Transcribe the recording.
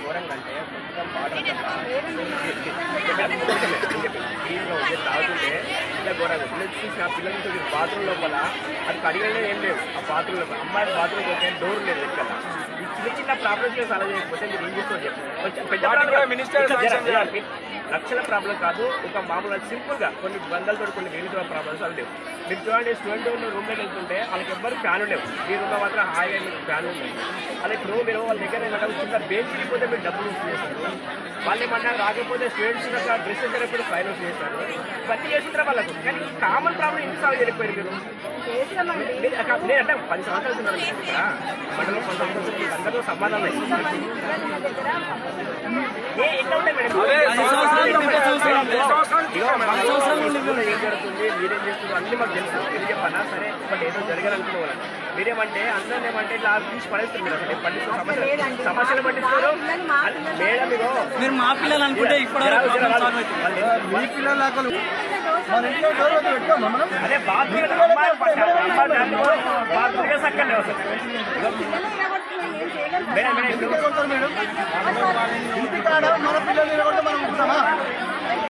ఘోరంగా అంటే మొత్తం వాటర్ నీళ్ళు వచ్చి తాగుతుంటే ఇట్లా ఘోరంగా పిల్లలు చూసిన పిల్లలతో బాత్రూమ్ లోపల అది కడిగలే ఏం లేదు. ఆ బాత్రూమ్ లోపల అమ్మాయి బాత్రూమ్ పోతే డోర్ లేదు ఎక్కడ ప్రాబ్లమ్స్ చేయకపోతే మీరు ఏం. లక్షల ప్రాబ్లం కాదు ఒక మామూలుగా సింపుల్గా కొన్ని బంధాలతో కొన్ని వేలుతో ప్రాబ్లమ్స్ అవి లేవు. మీరు చూడండి స్టూడెంట్ ఉన్న రూమ్లోకి వెళ్తుంటే వాళ్ళకి ఎవ్వరు ఫ్యాన్ లేవు. మీ రూమ్లో మాత్రం హాయిగా మీకు ఫ్యాన్ ఉంది అలా ఇప్పుడు మీరు వాళ్ళ దగ్గర చిన్న బెంచ్ వెళ్ళిపోతే మీరు డబ్బులు వసూలు చేస్తారు. వాళ్ళు ఏమన్నా రాకపోతే స్టూడెంట్స్ యొక్క డ్రెస్ ఫైన్ వసూలు చేస్తారు. ఇవన్నీ చేస్తుంటారు వాళ్ళకు కానీ కామన్ ప్రాబ్లం ఎందుకు సాల్వ్ చేయలేకపోయారు మీరు? మీరు పది సంవత్సరాలు ఉన్నారు ఇక్కడ మండలం పది సంవత్సరాలు అందరితో సంబంధం లేదు ఎట్లా ఉంటాయి మేడం అదే సంవత్సరాలు ఇదిగో ఉంటే సంవత్సరాలు ఉంటే సంవత్సరాలు ఇదిగో మా స్కూల్లో ఏం జరుగుతుంది మీరేం చేస్తున్నారు? అన్ని మాకు తెలుసు. చెప్పనా? సరే బట్ ఏదో జరగాలనుకునే మీరేమంటే అందరం ఏమంటే ఇట్లా తీసి పడేస్తుంది మీరు అసలు పట్టించుకో సమస్యలు సమస్యలు పట్టించుకోరు మేడం ఇగో మీరు మా పిల్లలు అనుకుంటే మీ పిల్లలు మనం. అదే బాత్రూమ్. మేడం మేడం ఇప్పుడు ఇంటికాడ మన పిల్లలు మనం ఉంటున్నామా